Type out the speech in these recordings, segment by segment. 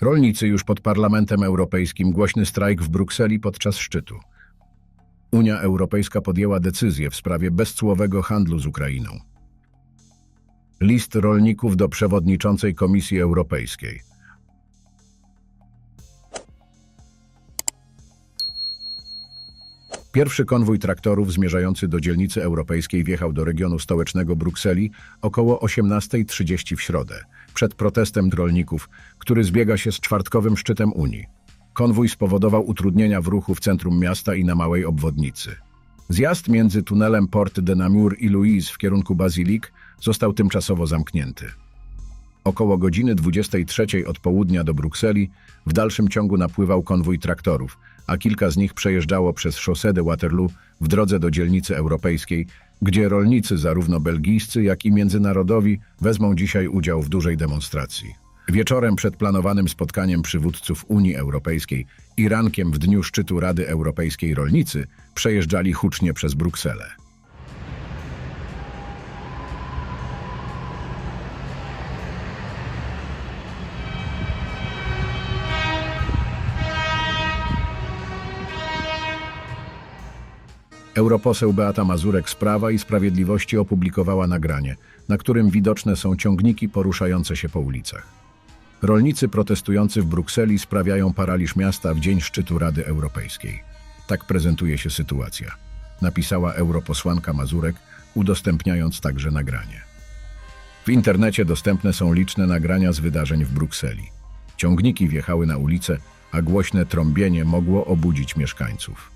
Rolnicy już pod Parlamentem Europejskim głośny strajk w Brukseli podczas szczytu. Unia Europejska podjęła decyzję w sprawie bezcłowego handlu z Ukrainą. List rolników do przewodniczącej Komisji Europejskiej. Pierwszy konwój traktorów zmierzający do dzielnicy europejskiej wjechał do regionu stołecznego Brukseli około 18.30 w środę, przed protestem rolników, który zbiega się z czwartkowym szczytem Unii. Konwój spowodował utrudnienia w ruchu w centrum miasta i na małej obwodnicy. Zjazd między tunelem Port de Namur i Louise w kierunku Bazilik został tymczasowo zamknięty. Około godziny 23 od południa do Brukseli w dalszym ciągu napływał konwój traktorów, a kilka z nich przejeżdżało przez szosę de Waterloo w drodze do dzielnicy europejskiej, gdzie rolnicy zarówno belgijscy, jak i międzynarodowi wezmą dzisiaj udział w dużej demonstracji. Wieczorem przed planowanym spotkaniem przywódców Unii Europejskiej i rankiem w dniu szczytu Rady Europejskiej rolnicy przejeżdżali hucznie przez Brukselę. Europoseł Beata Mazurek z Prawa i Sprawiedliwości opublikowała nagranie, na którym widoczne są ciągniki poruszające się po ulicach. Rolnicy protestujący w Brukseli sprawiają paraliż miasta w dzień szczytu Rady Europejskiej. Tak prezentuje się sytuacja, napisała europosłanka Mazurek, udostępniając także nagranie. W internecie dostępne są liczne nagrania z wydarzeń w Brukseli. Ciągniki wjechały na ulicę, a głośne trąbienie mogło obudzić mieszkańców.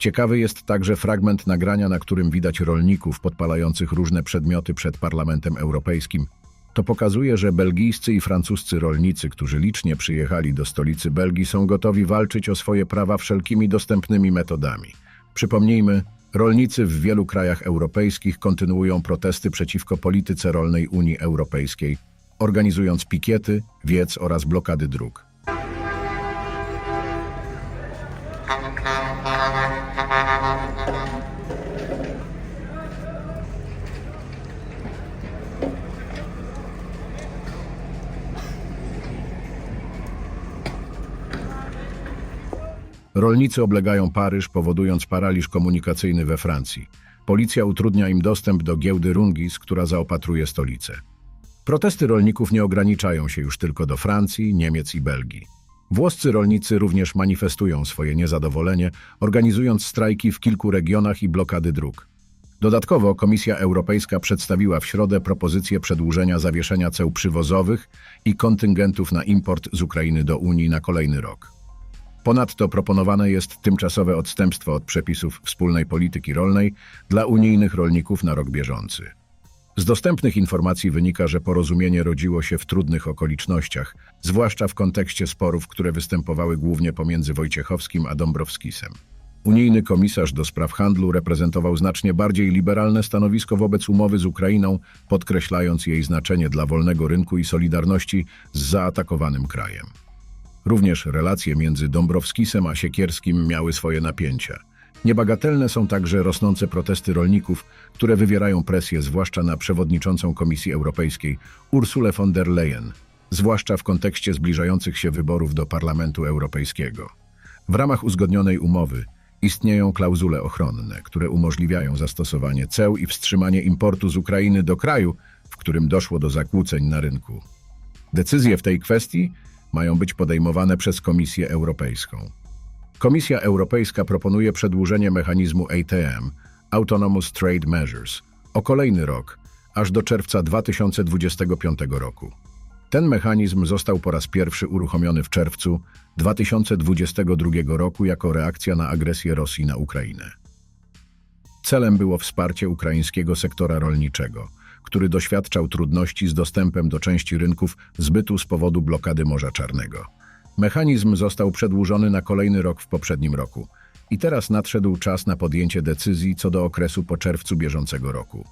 Ciekawy jest także fragment nagrania, na którym widać rolników podpalających różne przedmioty przed Parlamentem Europejskim. To pokazuje, że belgijscy i francuscy rolnicy, którzy licznie przyjechali do stolicy Belgii, są gotowi walczyć o swoje prawa wszelkimi dostępnymi metodami. Przypomnijmy, rolnicy w wielu krajach europejskich kontynuują protesty przeciwko polityce rolnej Unii Europejskiej, organizując pikiety, wiec oraz blokady dróg. Rolnicy oblegają Paryż, powodując paraliż komunikacyjny we Francji. Policja utrudnia im dostęp do giełdy Rungis, która zaopatruje stolicę. Protesty rolników nie ograniczają się już tylko do Francji, Niemiec i Belgii. Włoscy rolnicy również manifestują swoje niezadowolenie, organizując strajki w kilku regionach i blokady dróg. Dodatkowo Komisja Europejska przedstawiła w środę propozycję przedłużenia zawieszenia ceł przywozowych i kontyngentów na import z Ukrainy do Unii na kolejny rok. Ponadto proponowane jest tymczasowe odstępstwo od przepisów wspólnej polityki rolnej dla unijnych rolników na rok bieżący. Z dostępnych informacji wynika, że porozumienie rodziło się w trudnych okolicznościach, zwłaszcza w kontekście sporów, które występowały głównie pomiędzy Wojciechowskim a Dąbrowskisem. Unijny komisarz do spraw handlu reprezentował znacznie bardziej liberalne stanowisko wobec umowy z Ukrainą, podkreślając jej znaczenie dla wolnego rynku i solidarności z zaatakowanym krajem. Również relacje między Dąbrowskisem a Siekierskim miały swoje napięcia. Niebagatelne są także rosnące protesty rolników, które wywierają presję zwłaszcza na przewodniczącą Komisji Europejskiej Ursulę von der Leyen, zwłaszcza w kontekście zbliżających się wyborów do Parlamentu Europejskiego. W ramach uzgodnionej umowy istnieją klauzule ochronne, które umożliwiają zastosowanie ceł i wstrzymanie importu z Ukrainy do kraju, w którym doszło do zakłóceń na rynku. Decyzje w tej kwestii mają być podejmowane przez Komisję Europejską. Komisja Europejska proponuje przedłużenie mechanizmu ATM Autonomous Trade Measures o kolejny rok, aż do czerwca 2025 roku. Ten mechanizm został po raz pierwszy uruchomiony w czerwcu 2022 roku jako reakcja na agresję Rosji na Ukrainę. Celem było wsparcie ukraińskiego sektora rolniczego, który doświadczał trudności z dostępem do części rynków zbytu z powodu blokady Morza Czarnego. Mechanizm został przedłużony na kolejny rok w poprzednim roku i teraz nadszedł czas na podjęcie decyzji co do okresu po czerwcu bieżącego roku.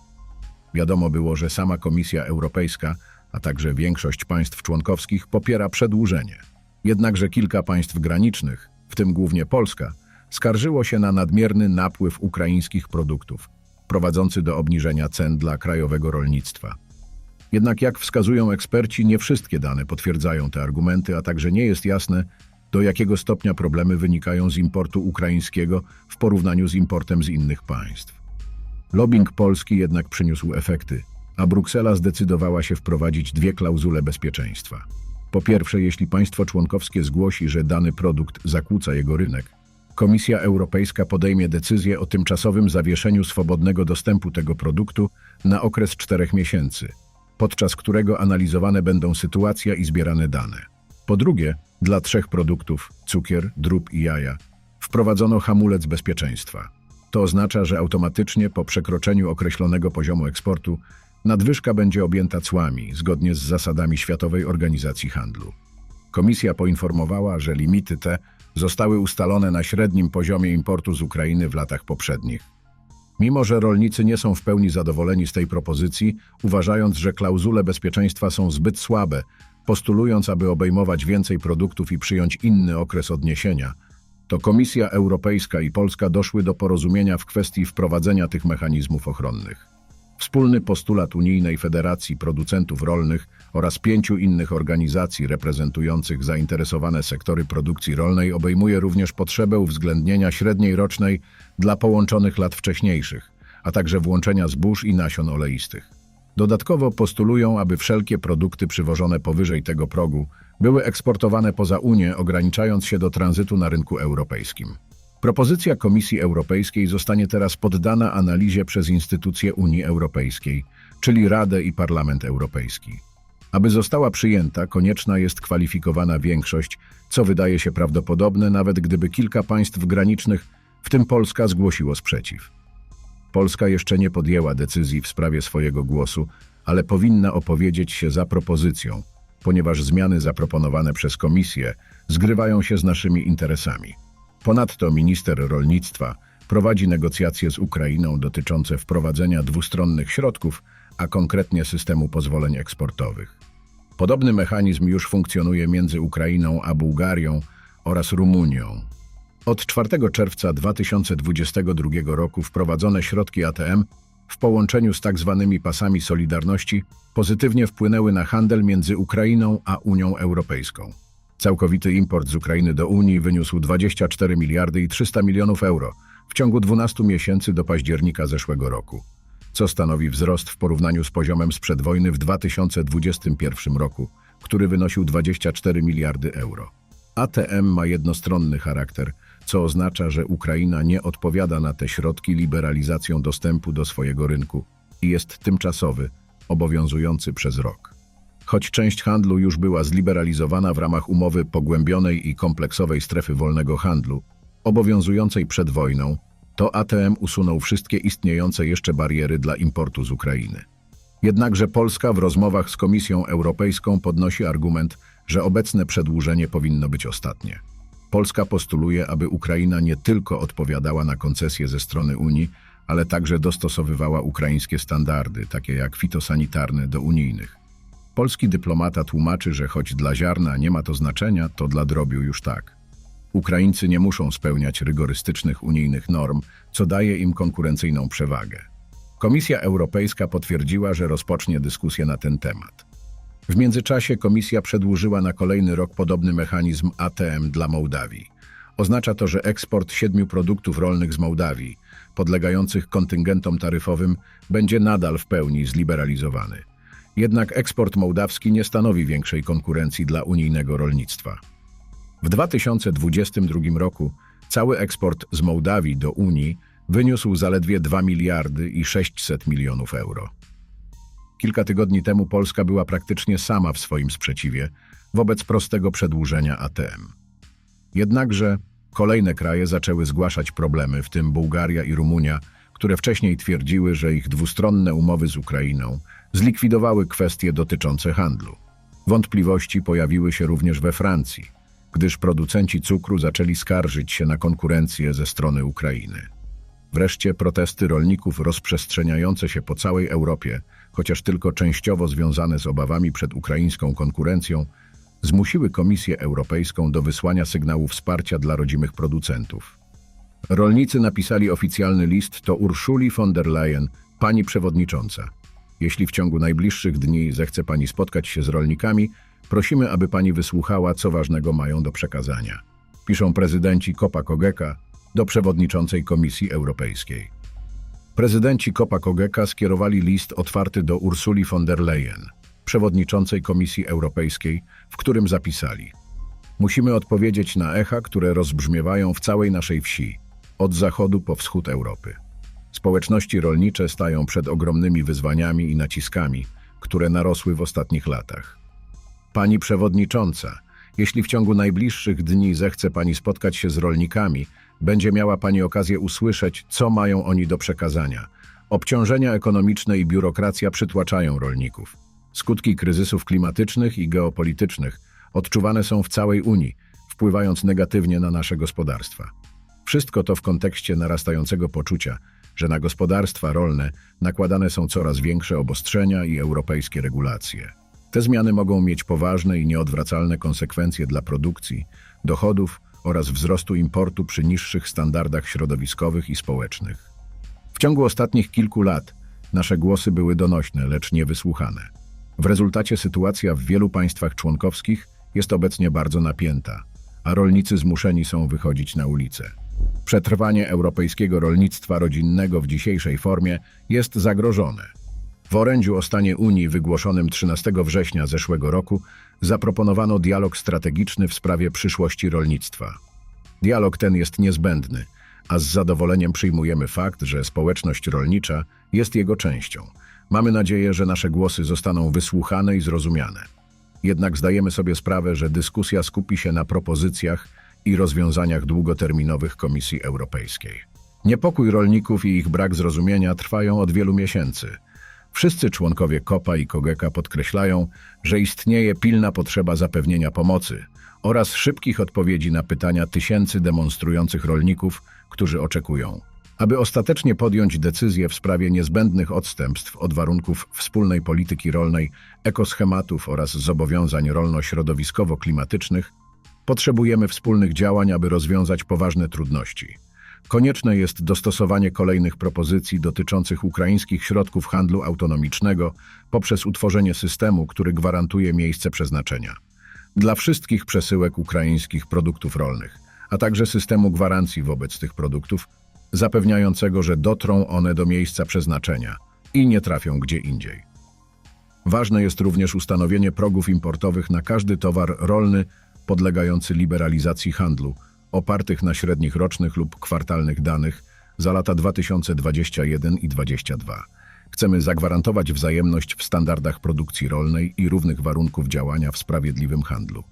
Wiadomo było, że sama Komisja Europejska, a także większość państw członkowskich popiera przedłużenie. Jednakże kilka państw granicznych, w tym głównie Polska, skarżyło się na nadmierny napływ ukraińskich produktów, prowadzący do obniżenia cen dla krajowego rolnictwa. Jednak jak wskazują eksperci, nie wszystkie dane potwierdzają te argumenty, a także nie jest jasne, do jakiego stopnia problemy wynikają z importu ukraińskiego w porównaniu z importem z innych państw. Lobbying polski jednak przyniósł efekty, a Bruksela zdecydowała się wprowadzić dwie klauzule bezpieczeństwa. Po pierwsze, jeśli państwo członkowskie zgłosi, że dany produkt zakłóca jego rynek, Komisja Europejska podejmie decyzję o tymczasowym zawieszeniu swobodnego dostępu tego produktu na okres czterech miesięcy, podczas którego analizowane będą sytuacja i zbierane dane. Po drugie, dla trzech produktów cukier, drób i jaja wprowadzono hamulec bezpieczeństwa. To oznacza, że automatycznie po przekroczeniu określonego poziomu eksportu nadwyżka będzie objęta cłami zgodnie z zasadami Światowej Organizacji Handlu. Komisja poinformowała, że limity te zostały ustalone na średnim poziomie importu z Ukrainy w latach poprzednich. Mimo, że rolnicy nie są w pełni zadowoleni z tej propozycji, uważając, że klauzule bezpieczeństwa są zbyt słabe, postulując, aby obejmować więcej produktów i przyjąć inny okres odniesienia, to Komisja Europejska i Polska doszły do porozumienia w kwestii wprowadzenia tych mechanizmów ochronnych. Wspólny postulat Unijnej Federacji Producentów Rolnych oraz pięciu innych organizacji reprezentujących zainteresowane sektory produkcji rolnej obejmuje również potrzebę uwzględnienia średniej rocznej dla połączonych lat wcześniejszych, a także włączenia zbóż i nasion oleistych. Dodatkowo postulują, aby wszelkie produkty przywożone powyżej tego progu były eksportowane poza Unię, ograniczając się do tranzytu na rynku europejskim. Propozycja Komisji Europejskiej zostanie teraz poddana analizie przez instytucje Unii Europejskiej, czyli Radę i Parlament Europejski. Aby została przyjęta, konieczna jest kwalifikowana większość, co wydaje się prawdopodobne, nawet gdyby kilka państw granicznych, w tym Polska, zgłosiło sprzeciw. Polska jeszcze nie podjęła decyzji w sprawie swojego głosu, ale powinna opowiedzieć się za propozycją, ponieważ zmiany zaproponowane przez Komisję zgrywają się z naszymi interesami. Ponadto minister rolnictwa prowadzi negocjacje z Ukrainą dotyczące wprowadzenia dwustronnych środków, a konkretnie systemu pozwoleń eksportowych. Podobny mechanizm już funkcjonuje między Ukrainą a Bułgarią oraz Rumunią. Od 4 czerwca 2022 roku wprowadzone środki ATM w połączeniu z tak zwanymi pasami Solidarności pozytywnie wpłynęły na handel między Ukrainą a Unią Europejską. Całkowity import z Ukrainy do Unii wyniósł 24 miliardy i 300 milionów euro w ciągu 12 miesięcy do października zeszłego roku, co stanowi wzrost w porównaniu z poziomem sprzed wojny w 2021 roku, który wynosił 24 miliardy euro. ATM ma jednostronny charakter, co oznacza, że Ukraina nie odpowiada na te środki liberalizacją dostępu do swojego rynku i jest tymczasowy, obowiązujący przez rok. Choć część handlu już była zliberalizowana w ramach umowy pogłębionej i kompleksowej strefy wolnego handlu, obowiązującej przed wojną, to ATM usunął wszystkie istniejące jeszcze bariery dla importu z Ukrainy. Jednakże Polska w rozmowach z Komisją Europejską podnosi argument, że obecne przedłużenie powinno być ostatnie. Polska postuluje, aby Ukraina nie tylko odpowiadała na koncesje ze strony Unii, ale także dostosowywała ukraińskie standardy, takie jak fitosanitarne, do unijnych. Polski dyplomata tłumaczy, że choć dla ziarna nie ma to znaczenia, to dla drobiu już tak. Ukraińcy nie muszą spełniać rygorystycznych unijnych norm, co daje im konkurencyjną przewagę. Komisja Europejska potwierdziła, że rozpocznie dyskusję na ten temat. W międzyczasie Komisja przedłużyła na kolejny rok podobny mechanizm ATM dla Mołdawii. Oznacza to, że eksport siedmiu produktów rolnych z Mołdawii, podlegających kontyngentom taryfowym, będzie nadal w pełni zliberalizowany. Jednak eksport mołdawski nie stanowi większej konkurencji dla unijnego rolnictwa. W 2022 roku cały eksport z Mołdawii do Unii wyniósł zaledwie 2 miliardy i 600 milionów euro. Kilka tygodni temu Polska była praktycznie sama w swoim sprzeciwie wobec prostego przedłużenia ATM. Jednakże kolejne kraje zaczęły zgłaszać problemy, w tym Bułgaria i Rumunia, które wcześniej twierdziły, że ich dwustronne umowy z Ukrainą zlikwidowały kwestie dotyczące handlu. Wątpliwości pojawiły się również we Francji, gdyż producenci cukru zaczęli skarżyć się na konkurencję ze strony Ukrainy. Wreszcie protesty rolników rozprzestrzeniające się po całej Europie, chociaż tylko częściowo związane z obawami przed ukraińską konkurencją, zmusiły Komisję Europejską do wysłania sygnału wsparcia dla rodzimych producentów. Rolnicy napisali oficjalny list do Urszuli von der Leyen, pani przewodnicząca. Jeśli w ciągu najbliższych dni zechce pani spotkać się z rolnikami, prosimy, aby pani wysłuchała, co ważnego mają do przekazania. Piszą prezydenci Kopa Kogeka do przewodniczącej Komisji Europejskiej. Prezydenci Kopa Kogeka skierowali list otwarty do Ursuli von der Leyen, przewodniczącej Komisji Europejskiej, w którym zapisali: Musimy odpowiedzieć na echa, które rozbrzmiewają w całej naszej wsi, od zachodu po wschód Europy. Społeczności rolnicze stają przed ogromnymi wyzwaniami i naciskami, które narosły w ostatnich latach. Pani przewodnicząca, jeśli w ciągu najbliższych dni zechce pani spotkać się z rolnikami, będzie miała pani okazję usłyszeć, co mają oni do przekazania. Obciążenia ekonomiczne i biurokracja przytłaczają rolników. Skutki kryzysów klimatycznych i geopolitycznych odczuwane są w całej Unii, wpływając negatywnie na nasze gospodarstwa. Wszystko to w kontekście narastającego poczucia, że na gospodarstwa rolne nakładane są coraz większe obostrzenia i europejskie regulacje. Te zmiany mogą mieć poważne i nieodwracalne konsekwencje dla produkcji, dochodów oraz wzrostu importu przy niższych standardach środowiskowych i społecznych. W ciągu ostatnich kilku lat nasze głosy były donośne, lecz niewysłuchane. W rezultacie sytuacja w wielu państwach członkowskich jest obecnie bardzo napięta, a rolnicy zmuszeni są wychodzić na ulicę. Przetrwanie europejskiego rolnictwa rodzinnego w dzisiejszej formie jest zagrożone. W orędziu o stanie Unii wygłoszonym 13 września zeszłego roku zaproponowano dialog strategiczny w sprawie przyszłości rolnictwa. Dialog ten jest niezbędny, a z zadowoleniem przyjmujemy fakt, że społeczność rolnicza jest jego częścią. Mamy nadzieję, że nasze głosy zostaną wysłuchane i zrozumiane. Jednak zdajemy sobie sprawę, że dyskusja skupi się na propozycjach i rozwiązaniach długoterminowych Komisji Europejskiej. Niepokój rolników i ich brak zrozumienia trwają od wielu miesięcy. Wszyscy członkowie KOPA i KOGEKA podkreślają, że istnieje pilna potrzeba zapewnienia pomocy oraz szybkich odpowiedzi na pytania tysięcy demonstrujących rolników, którzy oczekują. Aby ostatecznie podjąć decyzję w sprawie niezbędnych odstępstw od warunków wspólnej polityki rolnej, ekoschematów oraz zobowiązań rolno-środowiskowo-klimatycznych, potrzebujemy wspólnych działań, aby rozwiązać poważne trudności. Konieczne jest dostosowanie kolejnych propozycji dotyczących ukraińskich środków handlu autonomicznego poprzez utworzenie systemu, który gwarantuje miejsce przeznaczenia dla wszystkich przesyłek ukraińskich produktów rolnych, a także systemu gwarancji wobec tych produktów, zapewniającego, że dotrą one do miejsca przeznaczenia i nie trafią gdzie indziej. Ważne jest również ustanowienie progów importowych na każdy towar rolny podlegający liberalizacji handlu, opartych na średnich rocznych lub kwartalnych danych za lata 2021 i 2022. Chcemy zagwarantować wzajemność w standardach produkcji rolnej i równych warunków działania w sprawiedliwym handlu.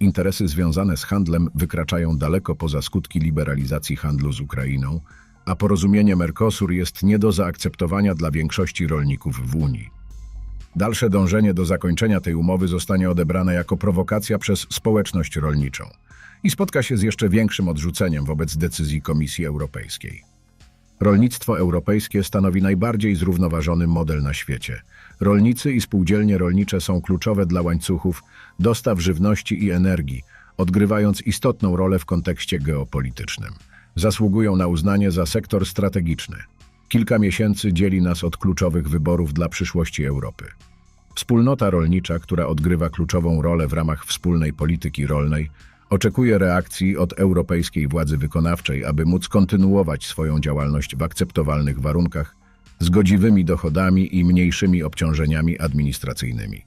Interesy związane z handlem wykraczają daleko poza skutki liberalizacji handlu z Ukrainą, a porozumienie Mercosur jest nie do zaakceptowania dla większości rolników w Unii. Dalsze dążenie do zakończenia tej umowy zostanie odebrane jako prowokacja przez społeczność rolniczą i spotka się z jeszcze większym odrzuceniem wobec decyzji Komisji Europejskiej. Rolnictwo europejskie stanowi najbardziej zrównoważony model na świecie. Rolnicy i spółdzielnie rolnicze są kluczowe dla łańcuchów dostaw żywności i energii, odgrywając istotną rolę w kontekście geopolitycznym. Zasługują na uznanie za sektor strategiczny. Kilka miesięcy dzieli nas od kluczowych wyborów dla przyszłości Europy. Wspólnota rolnicza, która odgrywa kluczową rolę w ramach wspólnej polityki rolnej, oczekuje reakcji od europejskiej władzy wykonawczej, aby móc kontynuować swoją działalność w akceptowalnych warunkach, z godziwymi dochodami i mniejszymi obciążeniami administracyjnymi.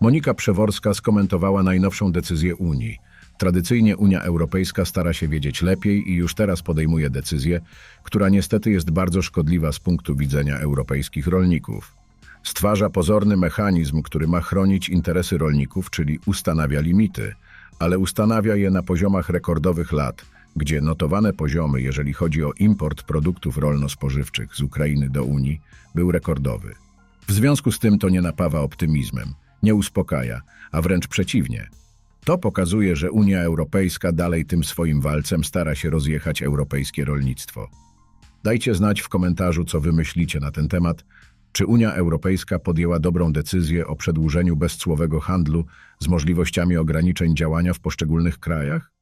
Monika Przeworska skomentowała najnowszą decyzję Unii. Tradycyjnie Unia Europejska stara się wiedzieć lepiej i już teraz podejmuje decyzję, która niestety jest bardzo szkodliwa z punktu widzenia europejskich rolników. Stwarza pozorny mechanizm, który ma chronić interesy rolników, czyli ustanawia limity, ale ustanawia je na poziomach rekordowych lat, gdzie notowane poziomy, jeżeli chodzi o import produktów rolno-spożywczych z Ukrainy do Unii, był rekordowy. W związku z tym to nie napawa optymizmem, nie uspokaja, a wręcz przeciwnie. To pokazuje, że Unia Europejska dalej tym swoim walcem stara się rozjechać europejskie rolnictwo. Dajcie znać w komentarzu, co wy myślicie na ten temat. Czy Unia Europejska podjęła dobrą decyzję o przedłużeniu bezcłowego handlu z możliwościami ograniczeń działania w poszczególnych krajach?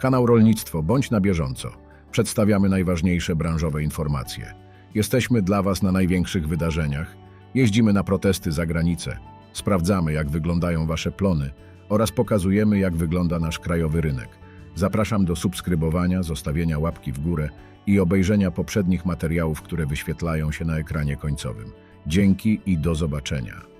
Kanał Rolnictwo, bądź na bieżąco. Przedstawiamy najważniejsze branżowe informacje. Jesteśmy dla Was na największych wydarzeniach. Jeździmy na protesty za granicę. Sprawdzamy, jak wyglądają Wasze plony oraz pokazujemy, jak wygląda nasz krajowy rynek. Zapraszam do subskrybowania, zostawienia łapki w górę i obejrzenia poprzednich materiałów, które wyświetlają się na ekranie końcowym. Dzięki i do zobaczenia.